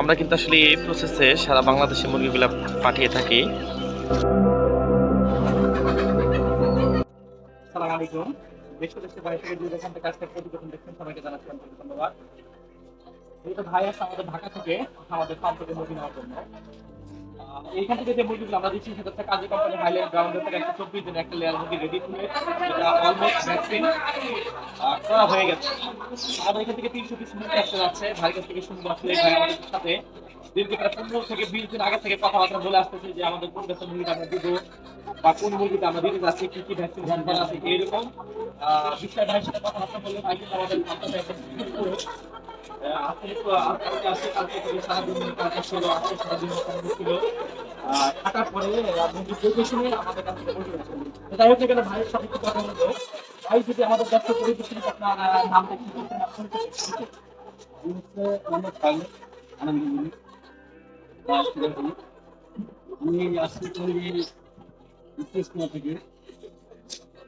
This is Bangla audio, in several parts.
আমরা কিন্তু আসলে এই প্রসেসে সারা বাংলাদেশে মুরগিগুলো পাঠিয়ে থাকি। আলাইকুম দেশ ভাই আসছে আমাদের ঢাকা থেকে, আমাদের ফার্ম থেকে মুরগি নেওয়ার জন্য। এইখান থেকে যে মুরগিগুলো আমরা দিচ্ছি সেটা হচ্ছে কাজী কোম্পানি হাইল্যান্ড গ্রাউন্ডের থেকে একটা চব্বিশ দিন একটা লেয়ার মুরগি রেডি করে এটা অলমোস্ট ভ্যাকসিন করা হয়ে গেছে। আমাদের এখান থেকে তিনশো পিস মুরগি আসতে যাচ্ছে ভাইয়ের কাছ থেকে শুনব আসলে ভাই আমাদের সাথে। দীর্ঘ প্রায় পনেরো থেকে বিশ দিন আগে থেকে কথাবার্তা বলে আসতেছে যে আমাদের কোন গাছের মুরগিটা আমরা দিব বা কোন মুরগিটা আমরা দিতে যাচ্ছি কি কি ভ্যাকসিন করা আছে আহ, বিষয় ভাইয়ের সাথে কথাবার্তা বলে ভাই কিন্তু আমাদের থাকার পরে আহ, মুরগি আমাদের কাছ থেকে মুরগি আসছে তো যাই হোক না ভাইয়ের সাথে কথা ভাই যদি আমাদের ব্যবসা পরিদর্শন আপনার নামটা কি বলছেন আপনি কি বলছেন? মোহাম্মদ খালেদ আনন্দমণি আমি আসছি থেকে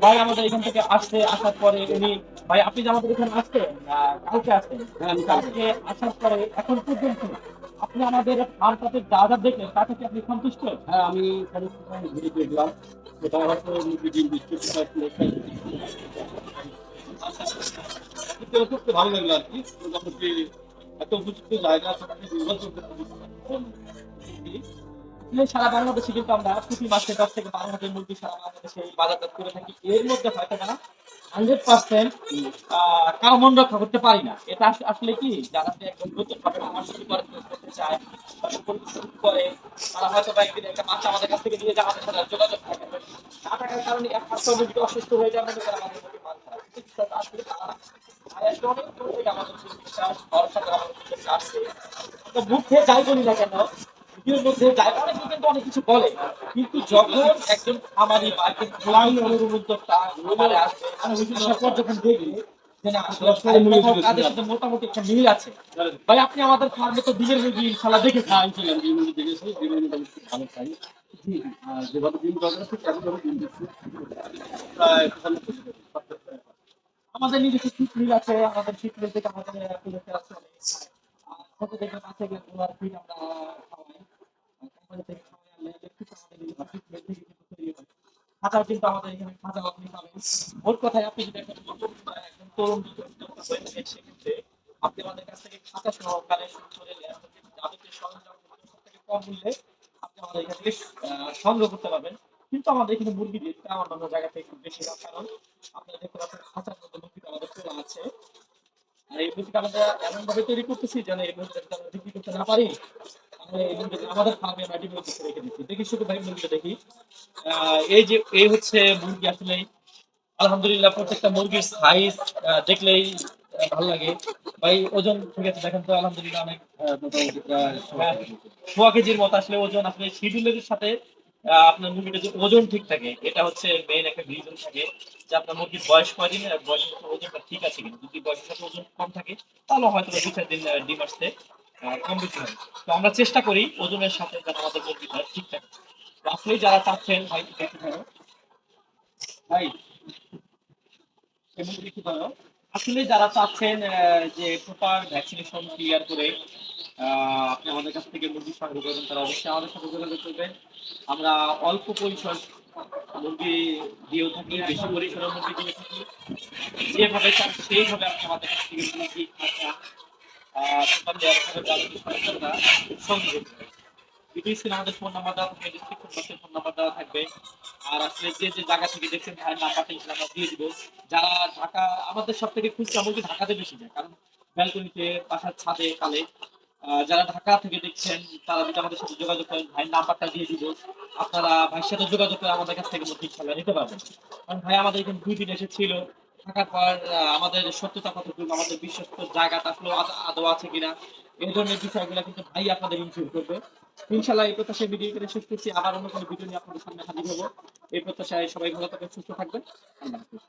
ভাই আমাদের এখান থেকে আসতে আসার পরে উনি ভাই আপনি যে আমাদের এখানে আসছেন আহ, কালকে আসছেন কালকে আসার পরে এখন পর্যন্ত আপনি আমাদের ফার্মটাতে যা যা দেখলেন তাতে কি আপনি সন্তুষ্ট? হ্যাঁ আমি ঘুরে দেখলাম সেটা হয়তো খুব ভালো লাগল আর কি। মোটামুটি একটা উপযুক্ত জায়গা সারা বাংলাদেশে কিন্তু আমরা প্রতি মাসে দশ থেকে বারো হাজার মুরগি সারা বাংলাদেশে বাজারজাত করে থাকি। এর মধ্যে হয়তো না হান্ড্রেড পার্সেন্ট কারও মন রক্ষা করতে পারি না। এটা আসলে কি, যারা যে একদম নতুন ভাবে আমার শুরু করে করতে চায় বা শুরু করে, তারা হয়তো বা একদিন একটা বাচ্চা আমাদের কাছ থেকে নিয়ে যে আমাদের সাথে যোগাযোগ থাকে। না থাকার কারণে এক মাস মুরগি অসুস্থ হয়ে যাবে আমাদের আমাদের মুরগি মান খারাপ আসলে তারা আমাদের বিশ্বাস ভরসা আমাদের আসছে মুখে যাই বলি না কেন, ভিডিওর মধ্যে যাই অনেকে কিন্তু অনেক কিছু বলে। কিন্তু যখন একজন আমারই বা একজন খোলাই আমারে আসবে আসার যখন দেখবে মোটামুটি একটা মিল আছে। ভাই আপনি আমাদের ফার্মে তো দিনের মুরগি ইনশাল্লাহ দেখেছেন। হ্যাঁ দেখেছি। ভালো যেভাবে দরকার দিচ্ছি প্রায় আমাদের নিজস্ব মিল আছে। আমাদের থেকে আমাদের আছে ছোট থেকে আমরা খাওয়াই কোম্পানি থেকে খাওয়াই আনলে দেখতে তো আমাদের নিজস্ব শীত মিল থেকে কিন্তু তৈরি হয় খাঁচাও কিন্তু আমাদের এখানে খাঁচা আপনি পাবেন। ওর কথায় আপনি যদি একটা নতুন একদম তরুণ সেক্ষেত্রে আপনি আমাদের কাছ থেকে থেকে কম আমাদের করতে কিন্তু আমাদের এখানে জায়গা থেকে একটু বেশি কারণ মুরগিটা আমাদের আছে এই মুরগিটা আমরা তৈরি করতেছি যেন এই বিক্রি করতে না পারি। আমাদের ফার্মে রেখে দিচ্ছি। দেখি শুধু ভাই দেখি। এই যে এই হচ্ছে মুরগি আসলে আলহামদুলিল্লাহ প্রত্যেকটা মুরগির সাইজ দেখলেই ভালো লাগে। ভাই ওজন ঠিক আছে দেখেন তো আলহামদুলিল্লাহ অনেক হ্যাঁ, কেজির মতো আসলে ওজন আসলে শিডিউলের সাথে আপনার মুরগিটা যে ওজন ঠিক থাকে এটা হচ্ছে মেইন একটা রিজন থাকে যে আপনার মুরগির বয়স কয়দিন আর বয়সের ওজনটা ঠিক আছে কিনা। যদি বয়সের সাথে ওজন কম থাকে তাহলে হয়তো দু চার দিন ডিম আসতে আহ, কম বেশি হয় তো আমরা চেষ্টা করি ওজনের সাথে যেন আমাদের মুরগিটা ঠিক থাকে। তো আপনি যারা চাচ্ছেন ভাই দেখতে পারো ভাই এবং দেখতে পারো আসলে যারা চাচ্ছেন যে প্রপার ভ্যাকসিনেশন ক্লিয়ার করে আপনি আমাদের কাছ থেকে মুরগি সংগ্রহ করবেন তারা অবশ্যই আমাদের সাথে যোগাযোগ করবেন। আমরা অল্প পরিসর মুরগি দিয়েও থাকি বেশি পরিসরের মুরগি দিয়ে থাকি। যেভাবে চান সেইভাবে আপনি আমাদের কাছ থেকে মুরগি আমাদের ফোন নাম্বার ফোন নাম্বার দেওয়া থাকবে। আর যে যে জায়গা থেকে দেখছেন নাম্বারটা দিয়ে যারা ঢাকা, আমাদের সব থেকে ঢাকাতে বেশি যায়, কারণ বাসার ছাদে কালে যারা ঢাকা থেকে দেখছেন, তারা যদি আমাদের সাথে যোগাযোগ করেন, ভাইয়ের নাম্বারটা দিয়ে দিব। আপনারা ভাইয়ের সাথে যোগাযোগ করে আমাদের কাছ থেকে মুরগি ইনশাল্লাহ নিতে পারবেন। কারণ ভাই আমাদের এখানে দুই দিন এসেছিল। থাকার পর আমাদের সত্যতা কতটুকু, আমাদের বিশ্বস্ত জায়গাটা আসলে আদৌ আছে কিনা, এই ধরনের বিষয়গুলো কিন্তু ভাই আপনাদের ইনশিওর করবে। ইনশাল্লাহ এই প্রত্যাশায় ভিডিও করে শেষ করছি। আবার অন্য কোনো ভিডিও নিয়ে আপনাদের সামনে হাজির হব। এই প্রত্যাশায় সবাই ভালো থাকবেন, সুস্থ থাকবেন। আল্লাহ হাফিজ।